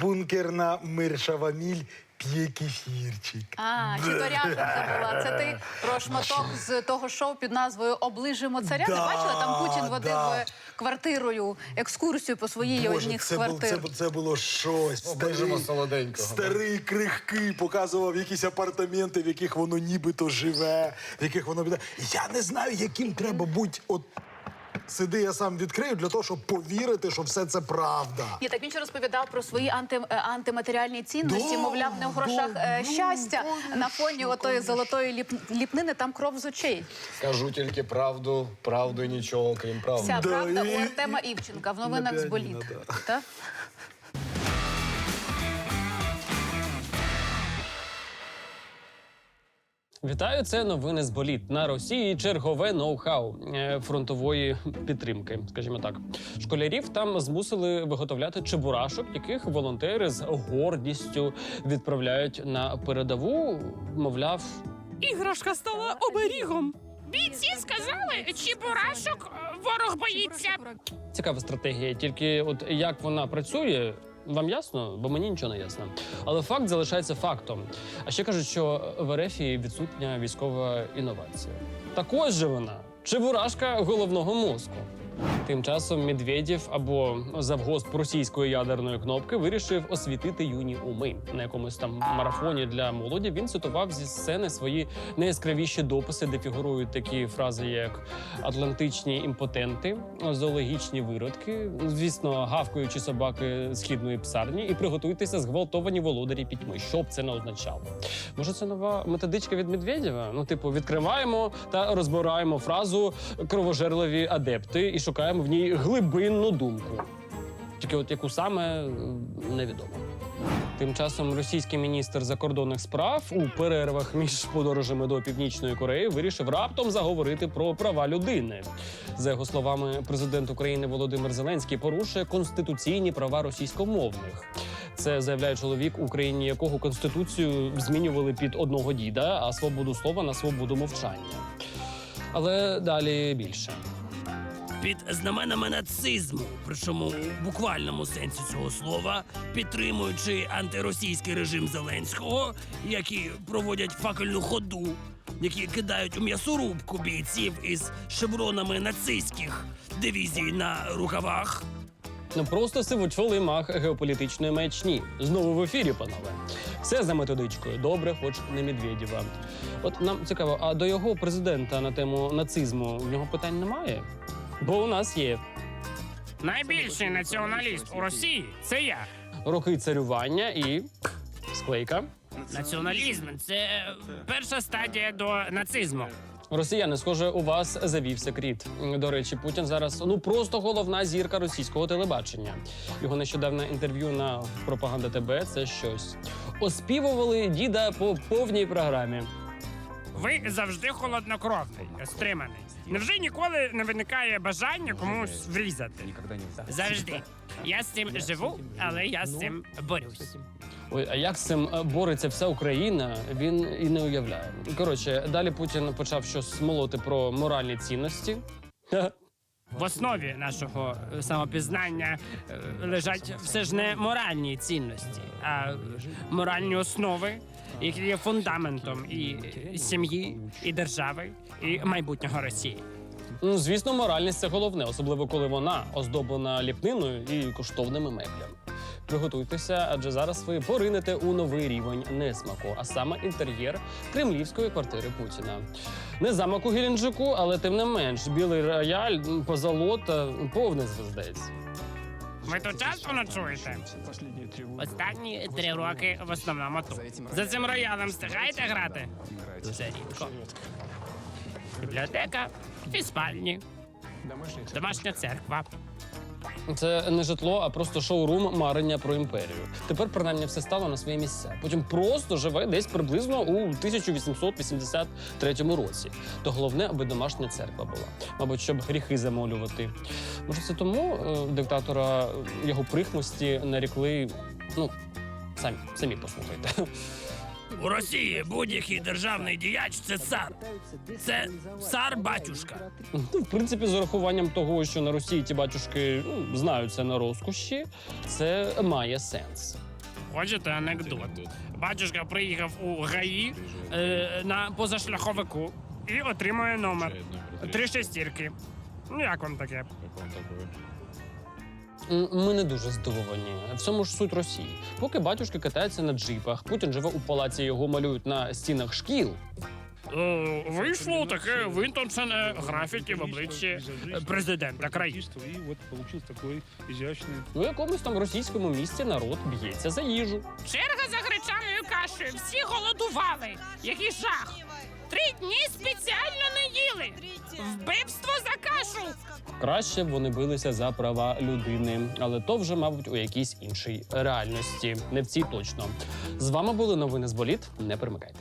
бункерна миршаваміль п'є кефірчик. А, чи то це була? Це ти про шматок з того шоу під назвою Оближимо царя. Ти Да, бачила? Там Путін водив да. е, квартирою екскурсію по своїй одній з це, бу- квартир. це, це було щось. Оближимо Старий, солоденького, старий крихкий показував якісь апартаменти, в яких воно нібито живе, в яких воно біде. Я не знаю, яким треба бути. От сиди, я сам відкрию для того, щоб повірити, що все це правда. Ні, так він ще розповідав про свої анти, е, антиматеріальні цінності. Да, Мовляв, не в грошах да, е, ну, щастя. конечно, На фоні отої золотої ліп- ліпнини там кров з очей. Кажу тільки правду, правду і нічого, крім правди. Вся Да, правда і- у Артема Івченка в новинах з піаніно, боліт. да. Так? Вітаю, це новини з боліт на Росії. Чергове ноу-хау е, фронтової підтримки. Скажімо так, школярів там змусили виготовляти чебурашок, яких волонтери з гордістю відправляють на передову. Мовляв, Іграшка стала оберігом. Бійці сказали, чебурашок е, ворог боїться. цікава стратегія. Тільки от як вона працює. Вам ясно, бо мені нічого не ясно. Але факт залишається фактом. А ще кажуть, що в РФ відсутня військова інновація. Також же вона чебурашка головного мозку. Тим часом Медведєв або завгосп російської ядерної кнопки вирішив освітити юні уми на якомусь там марафоні для молоді. Він цитував зі сцени свої найяскравіші дописи, де фігурують такі фрази, як атлантичні імпотенти, зоологічні виродки, звісно, гавкаючі собаки східної псарні, і приготуйтеся зґвалтовані володарі пітьми. Що б це не означало? Може, це нова методичка від Медведєва? Ну, типу, відкриваємо та розбираємо фразу кровожерливі адепти і шукаємо в ній глибинну думку. Тільки от яку саме невідомо. Тим часом російський міністр закордонних справ у перервах між подорожами до північної Кореї вирішив раптом заговорити про права людини. За його словами, президент України Володимир Зеленський порушує конституційні права російськомовних. Це заявляє чоловік, Україні якого конституцію змінювали під одного діда, а свободу слова на свободу мовчання. Але далі більше. Під знаменами нацизму, причому в буквальному сенсі цього слова, підтримуючи антиросійський режим Зеленського, які проводять факельну ходу, які кидають у м'ясорубку бійців із шевронами нацистських дивізій на рукавах. Ну просто сивочолий мах геополітичної маячні. Знову в ефірі, панове. Все за методичкою. Добре, хоч не Медведєва. От нам цікаво, а до його президента на тему нацизму в нього питань немає? Бо у нас є Найбільший націоналіст у Росії це я. роки царювання і склейка. Націоналізм це перша стадія до нацизму. Росіяни, схоже, у вас завівся кріт. До речі, Путін зараз ну просто головна зірка російського телебачення. Його нещодавне інтерв'ю на пропаганда ТБ це щось. Оспівували діда по повній програмі. Ви завжди холоднокровний, стриманий. Невже ніколи не виникає бажання комусь врізати? Завжди. Я з цим живу, але я з цим борюсь. Ой, а як з цим е, бореться вся Україна, він і не уявляє. Коротше, далі Путін почав щось молоти про моральні цінності. В основі нашого е, самопізнання е, лежать все ж не моральні цінності, а моральні основи, які є фундаментом і сім'ї, і держави, і майбутнього Росії. Ну, звісно, моральність це головне, особливо коли вона оздоблена ліпниною і коштовними меблями. Приготуйтеся, адже зараз ви поринете у новий рівень несмаку, а саме інтер'єр кремлівської квартири Путіна. Не замок у Геленджику, але тим не менш, білий рояль, позолота, повний звездець. Ви тут часто ночуєте? Останні три роки в основному тут. За цим роялем встигаєте грати? Дуже рідко. Бібліотека і спальні. Домашня церква. Це не житло, а просто шоурум марення про імперію. Тепер принаймні все стало на свої місця. Потім просто живе десь приблизно у 1883 році. То головне, аби домашня церква була. Мабуть, щоб гріхи замолювати. Може, це тому е, диктатора його прихмості нарікли. Ну, самі, самі послухайте. У Росії будь-який державний діяч це цар. Це цар батюшка. Ну, в принципі, з урахуванням того, що на Росії ті батюшки ну, знаються на розкоші, це має сенс. Хочете анекдот? Батюшка приїхав у ГАІ е, на позашляховику і отримує номер. Три шестірки. Ну як вам таке? Ми не дуже здивовані. В цьому ж суть Росії. Поки батюшки катаються на джипах, Путін живе у палаці, його малюють на стінах шкіл. Е, вийшло таке винтончене графіті в обличчі президента країни. И вот получился такой изящный У якомусь там російському місті народ б'ється за їжу. Черга за гречаною кашею. Всі голодували. Який жах. Три дні спеціально не їли. Вбивство за кашу. Краще б вони билися за права людини, але то вже, мабуть, у якійсь іншій реальності, не в цій точно. З вами були новини з боліт. Не перемикайте.